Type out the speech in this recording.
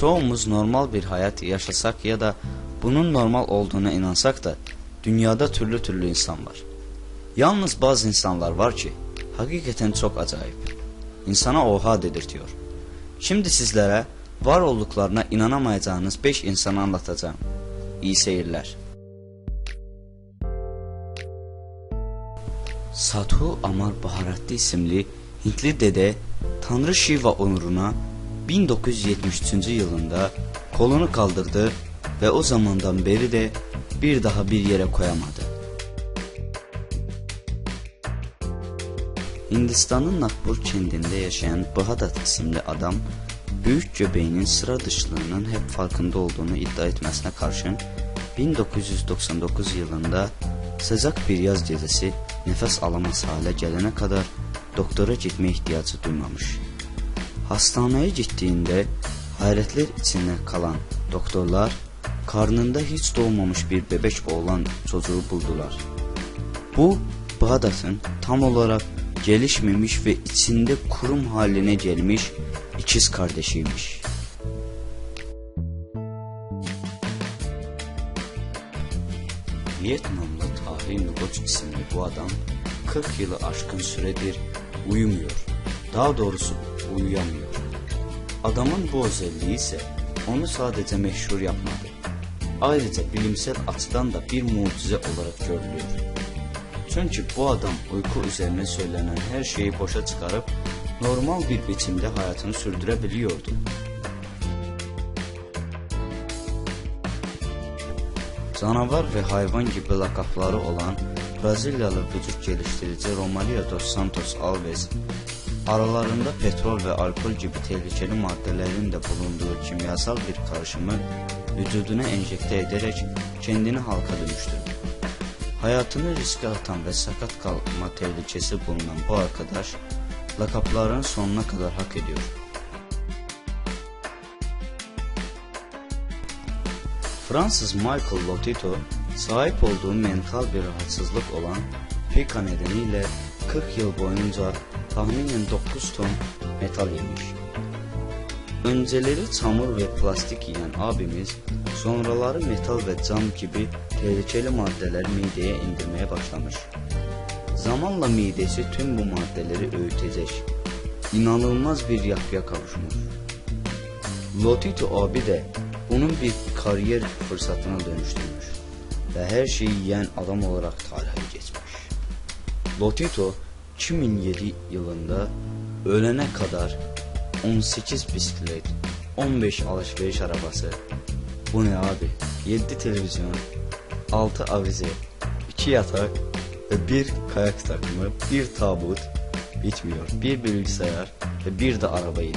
Çoğumuz normal bir hayat yaşasak ya da bunun normal olduğuna inansak da dünyada türlü türlü insan var. Yalnız bazı insanlar var ki hakikaten çok acayip. İnsana oha dedirtiyor. Şimdi sizlere var olduklarına inanamayacağınız 5 insanı anlatacağım. İyi seyirler. Sadhu Amar Baharatli isimli Hintli dede Tanrı Shiva onuruna 1973. yılında kolunu kaldırdı ve o zamandan beri de bir daha bir yere koyamadı. Hindistan'ın Nagpur kentinde yaşayan Bahadat isimli adam büyük göbeğinin sıra dışlığının hep farkında olduğunu iddia etmesine karşın 1999 yılında sıcak bir yaz gecesi nefes alamaz hale gelene kadar doktora gitme ihtiyacı duymamış. Hastaneye gittiğinde hayretler içinde kalan doktorlar karnında hiç doğmamış bir bebek olan çocuğu buldular. Bu Bağdat'ın tam olarak gelişmemiş ve içinde kurum haline gelmiş ikiz kardeşiymiş. Vietnamlı Tahir Nugoç isimli bu adam 40 yılı aşkın süredir uyumuyor. Daha doğrusu uyuyamıyor. Adamın bu özelliği ise onu sadece meşhur yapmadı. Ayrıca bilimsel açıdan da bir mucize olarak görülüyor. Çünkü bu adam uyku üzerine söylenen her şeyi boşa çıkarıp normal bir biçimde hayatını sürdürebiliyordu. Canavar ve hayvan gibi lakapları olan Brezilyalı vücut geliştirici Romario dos Santos Alves aralarında petrol ve alkol gibi tehlikeli maddelerin de bulunduğu kimyasal bir karışımı vücuduna enjekte ederek kendini halka dönüştürdü. Hayatını riske atan ve sakat kalma tehlikesi bulunan bu arkadaş lakapların sonuna kadar hak ediyor. Fransız Michael Lotito sahip olduğu mental bir rahatsızlık olan Pika nedeniyle 40 yıl boyunca tahminen 9 ton metal yemiş. Önceleri çamur ve plastik yiyen abimiz sonraları metal ve cam gibi tehlikeli maddeler mideye indirmeye başlamış. Zamanla midesi tüm bu maddeleri öğütecek. İnanılmaz bir yapıya kavuşmuş. Lotito abi de bunun bir kariyer fırsatına dönüştürmüş ve her şeyi yiyen adam olarak tarihe geçmiş. Lotito 2007 yılında ölene kadar 18 bisiklet, 15 alışveriş arabası, bu ne abi? 7 televizyon, 6 avize, 2 yatak ve bir kayak takımı, bir tabut bitmiyor. Bir bilgisayar ve bir de arabayı